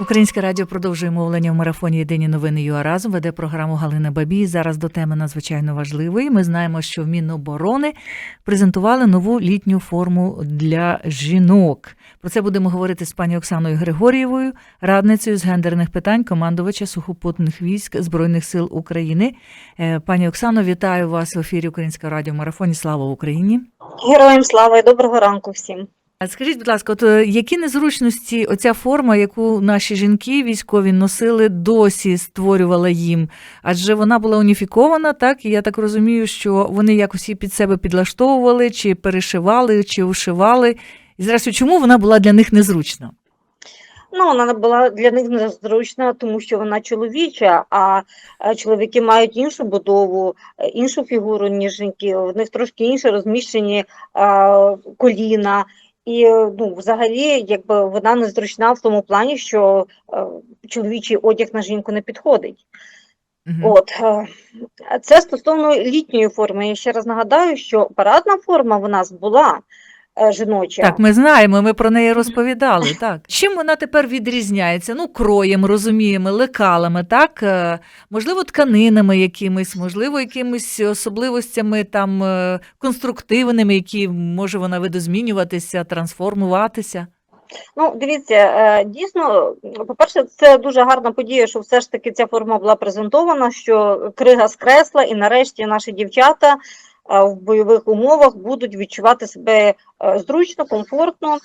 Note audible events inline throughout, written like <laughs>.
Українське радіо продовжує мовлення в марафоні Єдині новини ЮА веде програму Галина Бабій. Зараз до теми надзвичайно важливої. Ми знаємо, що в Міноборони презентували нову літню форму для жінок. Про це будемо говорити з пані Оксаною Григорієвою, радницею з гендерних питань командувача сухопутних військ Збройних сил України. Е, Пані Оксано, вітаю вас в ефірі Українського радіо Марафоні. Слава Україні! Героям слава і доброго ранку всім. Скажіть, будь ласка, от е, які незручності оця форма, яку наші жінки військові носили, досі створювала їм? Адже вона була уніфікована, так? І я так розумію, що вони якось її під себе підлаштовували, чи перешивали, чи ушивали. І зрештою, чому вона була для них незручна? Ну, вона була для них незручна, тому що вона чоловіча, а е, чоловіки мають іншу будову, е, іншу фігуру, ніж жінки. В них трошки інше розміщені коліна. І ну, взагалі, якби вона незручна в тому плані, що е, чоловічий одяг на жінку не підходить. Мгм. От е, це стосовно літньої форми. Я ще раз нагадаю, що парадна форма в нас була жіноча. Так, ми знаємо, ми про неї розповідали. Так, чим вона тепер відрізняється? Ну, кроєм, розуміємо, лекалами, так Е, можливо, тканинами якимись, можливо, якимись особливостями там е, конструктивними, які може вона видозмінюватися, трансформуватися. Ну, дивіться, е, дійсно, по-перше, це дуже гарна подія, що все ж таки ця форма була презентована, що крига скресла, і нарешті наші дівчата е, в бойових умовах будуть відчувати себе е, зручно, комфортно,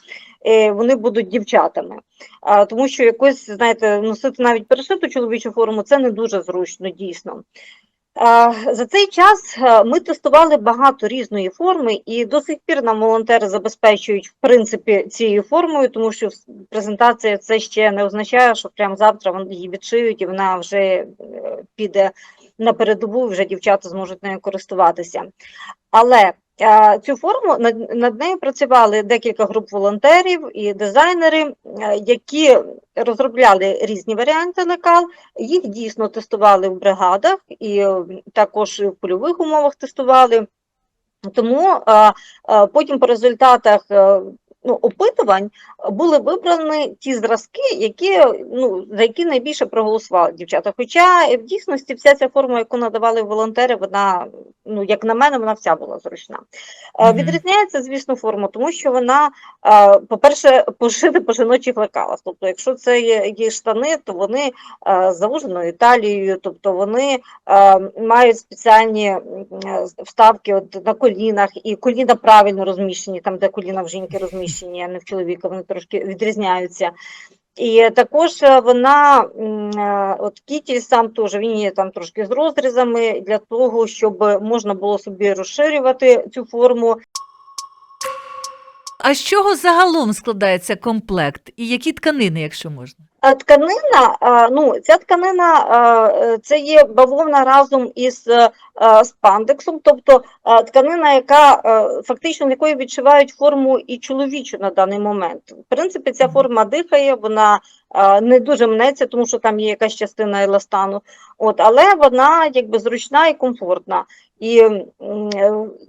е, вони будуть дівчатами. Тому що якось, знаєте, носити навіть перешиту чоловічу форму це не дуже зручно, дійсно. За цей час е, ми тестували багато різної форми, і до сих пір нам волонтери забезпечують в принципі цією формою, тому що презентація це ще не означає, що прямо завтра вони її відшиють і вона вже піде на передову, вже дівчата зможуть нею користуватися. Але е, цю форму над, нею працювали декілька груп волонтерів і дизайнери, е, які розробляли різні варіанти лекал. Їх дійсно тестували в бригадах і також в польових умовах тестували. Тому е, потім по результатах ну, опитувань були вибрані ті зразки, які, ну, за які найбільше проголосували дівчата. Хоча в дійсності вся ця форма, яку надавали волонтери, вона, ну, як на мене, вона вся була зручна. Е, Мгм. Відрізняється, звісно, форма, тому що вона, е, по-перше, <laughs> пошита по жіночих лекалах. Тобто, якщо це є, штани, то вони е, завуженою талією, тобто вони мають спеціальні вставки от на колінах, і коліна правильно розміщені, там, де коліна в жінки розміщені, а не в чоловіка, вони трошки відрізняються. І також е, вона, е, от Кіті сам теж, він є там трошки з розрізами для того, щоб можна було собі розширювати цю форму. А з чого загалом складається комплект? І які тканини, якщо можна? А тканина, ну, ця тканина е, це є бавовна разом із е, е, спандексом, тобто е, тканина, яка е, фактично якої відшивають форму і чоловічу на даний момент. В принципі, ця форма дихає, вона е, не дуже мнеться, тому що там є якась частина еластану. От, але вона якби зручна і комфортна. І е,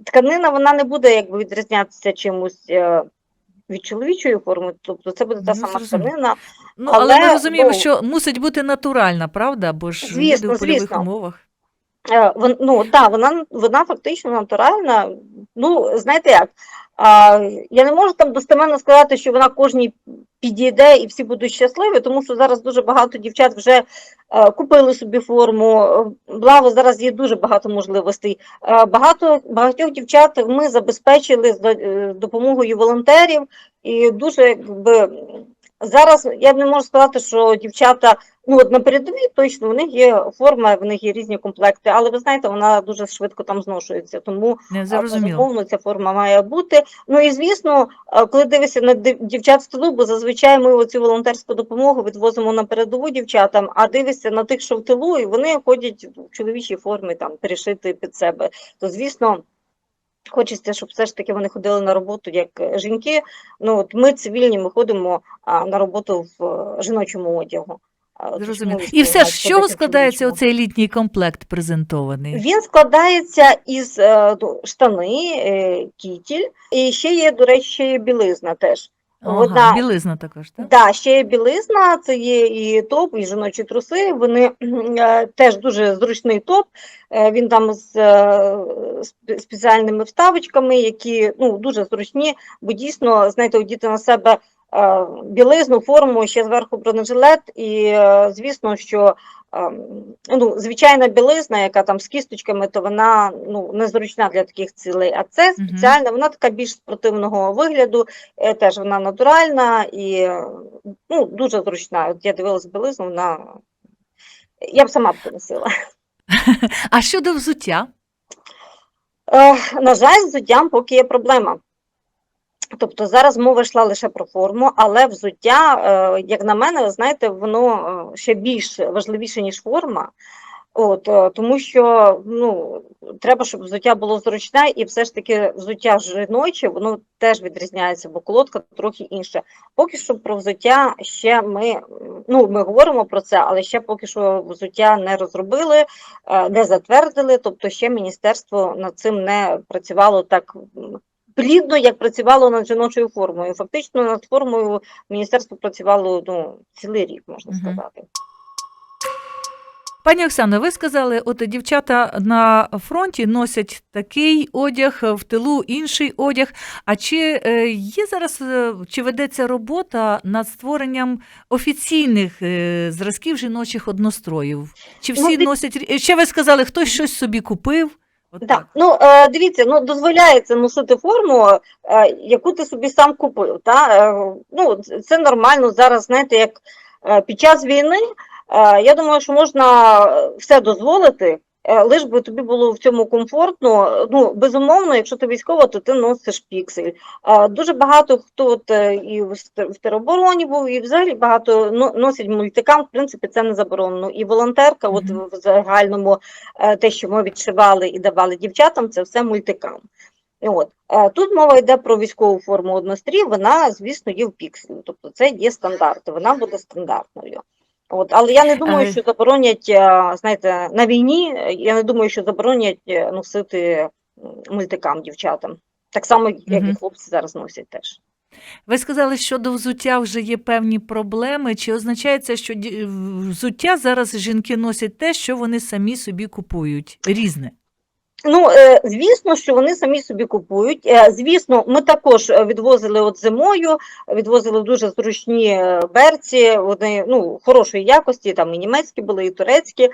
тканина вона не буде якби відрізнятися чимось. Від чоловічої форми, тобто це буде та Ну, сама тканина, Ну, але, ми розуміємо, бо... що мусить бути натуральна, правда? Бо ж Звісно, люди в польових звісно. умовах. Е, вон- Ну, так, вона, вона фактично натуральна. Ну, знаєте як, а, я не можу там достеменно сказати, що вона кожній підійде і всі будуть щасливі, тому що зараз дуже багато дівчат вже е, купили собі форму. Благо, зараз є дуже багато можливостей. Е, багато, багатьох дівчат ми забезпечили з е, допомогою волонтерів, і дуже якби. Зараз я не можу сказати, що дівчата Ну, от на передовій точно в них є форма, в них є різні комплекти, але ви знаєте, вона дуже швидко там зношується. Тому безумовно ця форма має бути. Ну і звісно, коли дивишся на дівчат з тилу, бо зазвичай ми оцю волонтерську допомогу відвозимо на передову дівчатам, а дивишся на тих, що в тилу, і вони ходять в чоловічій формі, там перешити під себе. То звісно. Хочеться, щоб все ж таки вони ходили на роботу як е, жінки. Ну от ми цивільні, ми ходимо а, на роботу в е, жіночому одягу. Зрозуміло. І все ж, з чого складається оцей літній комплект презентований? Він складається із е, штани, кітіль, і ще є, до речі, білизна теж. Ага, білизна також, так? Да, ще є білизна, це є і топ, і жіночі труси. Вони е, теж дуже зручний топ. Е, Він там з е, спеціальними вставочками, які ну, дуже зручні, бо дійсно, знаєте, одіти на себе е, білизну, форму, ще зверху бронежилет, і е, звісно, що ну, звичайна білизна, яка там з кісточками, то вона ну, незручна для таких цілей. А це спеціальна, вона така більш спортивного вигляду. Е, Теж вона натуральна і ну, дуже зручна. От я дивилась білизну, вона я б сама б поносила. <laughs> А щодо взуття? На жаль, з взуттям поки є проблема. Тобто зараз мова йшла лише про форму, але взуття, е, як на мене, знаєте, воно е, ще більш важливіше, ніж форма. От, е, тому що ну, треба, щоб взуття було зручне, і все ж таки взуття жіноче, воно теж відрізняється, бо колодка трохи інша. Поки що про взуття ще ми, ну, ми говоримо про це, але ще поки що взуття не розробили, не затвердили, тобто ще міністерство над цим не працювало так плідно, як працювало над жіночою формою. Фактично над формою міністерство працювало ну, цілий рік, можна сказати. Пані Оксано, ви сказали, от дівчата на фронті носять такий одяг, в тилу інший одяг. А чи е, є зараз, е, чи ведеться робота над створенням офіційних е, зразків жіночих одностроїв? Чи Ну, всі див- носять ще ви сказали, хтось щось собі купив? От Так, ну е, дивіться, ну дозволяється носити форму, е, яку ти собі сам купив. Та? Е, ну, це- нормально зараз, знаєте, як під час війни. Я думаю, що можна все дозволити, лиш би тобі було в цьому комфортно. Ну, безумовно, якщо ти військова, то ти носиш піксель. Е, дуже багато хто от, е, і в теробороні був, і взагалі багато но- носять мультикам. В принципі, це не заборонено. І волонтерка, от в загальному е, те, що ми відшивали і давали дівчатам, це все мультикам. І От. Е, Тут мова йде про військову форму однострій, вона, звісно, є в пікселі, тобто це є стандарт, вона буде стандартною. От. Але я не думаю, що заборонять, е, знаєте, на війні, я не думаю, що заборонять е, носити мультикам дівчатам. Так само, як і хлопці зараз носять теж. Ви сказали, що до взуття вже є певні проблеми. Чи означає це, що взуття зараз жінки носять те, що вони самі собі купують? Різне. Ну, е, звісно, що вони самі собі купують. Е, Звісно, ми також е, відвозили от зимою, відвозили дуже зручні берці, вони ну, хорошої якості, там і німецькі були, і турецькі.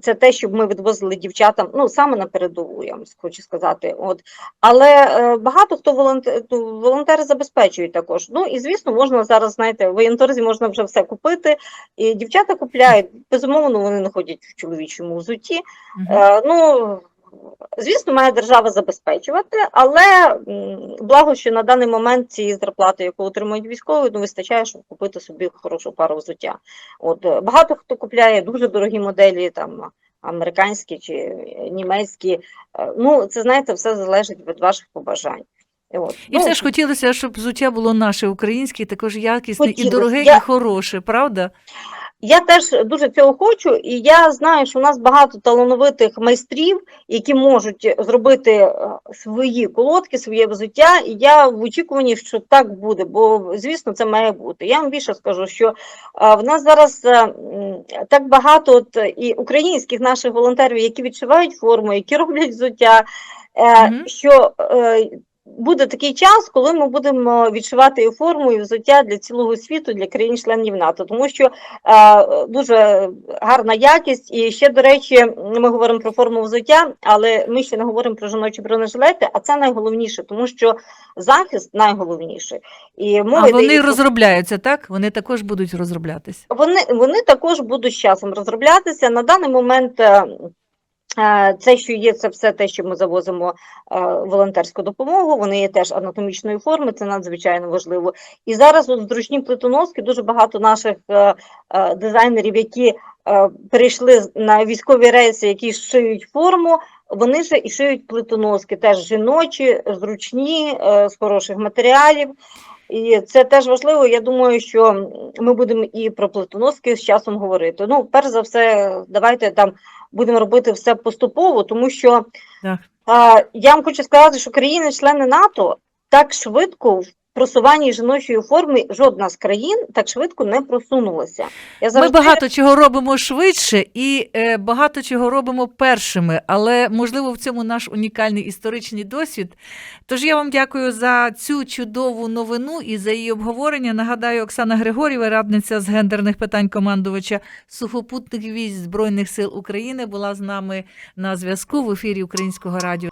Це те, що ми відвозили дівчатам, ну, саме на передову, я вам хочу сказати. От. Але багато хто волонтери, волонтери забезпечують також. Ну, і звісно, можна зараз, знаєте, в воєнторзі можна вже все купити, і дівчата купляють, безумовно, вони не ходять в чоловічому взутті. Мгм. Е, Ну, звісно, має держава забезпечувати, але благо, що на даний момент цієї зарплати, яку отримують військові, ну, вистачає, щоб купити собі хорошу пару взуття. От, е, багато хто купляє дуже дорогі моделі, там, американські чи німецькі. Е, Ну, це, знаєте, все залежить від ваших побажань. От. І ну, все ж хотілося, щоб взуття було наше українське, також якісне і дороге, Я- і хороше, правда? Я теж дуже цього хочу, і я знаю, що у нас багато талановитих майстрів, які можуть зробити е, свої колодки, своє взуття. І я в очікуванні, що так буде, бо звісно, це має бути. Я вам більше скажу, що е, в нас зараз е, так багато от, і українських наших волонтерів, які відшивають форму, які <laughs> роблять взуття, е, Мгм. що буде такий час, коли ми будемо відшивати і форму і взуття для цілого світу, для країн-членів НАТО, тому що е, дуже гарна якість. І ще, до речі, ми говоримо про форму взуття, але ми ще не говоримо про жіночі бронежилети, а це найголовніше, тому що захист найголовніший. І мова А вони розробляються, так? Вони також будуть розроблятися. вони, вони також будуть з часом розроблятися. На даний момент е, це, що є, це все те, що ми завозимо волонтерську допомогу. Вони є теж анатомічної форми, це надзвичайно важливо. І зараз от зручні плитоноски, дуже багато наших дизайнерів, які перейшли на військові рейси, які шиють форму. Вони ж і шиють плитоноски, теж жіночі, зручні, е, з хороших матеріалів. І це теж важливо. Я думаю, що ми будемо і про плетоноски з часом говорити. Ну, перш за все, давайте там будемо робити все поступово, тому що Так. а, я вам хочу сказати, що країни-члени НАТО так швидко просуванні жіночої форми жодна з країн так швидко не просунулася. Я Ми багато чого робимо швидше і е, багато чого робимо першими, але можливо в цьому наш унікальний історичний досвід. Тож я вам дякую за цю чудову новину і за її обговорення. Нагадаю, Оксана Григорєва, радниця з гендерних питань командувача сухопутних військ Збройних сил України, була з нами на зв'язку в ефірі Українського радіо.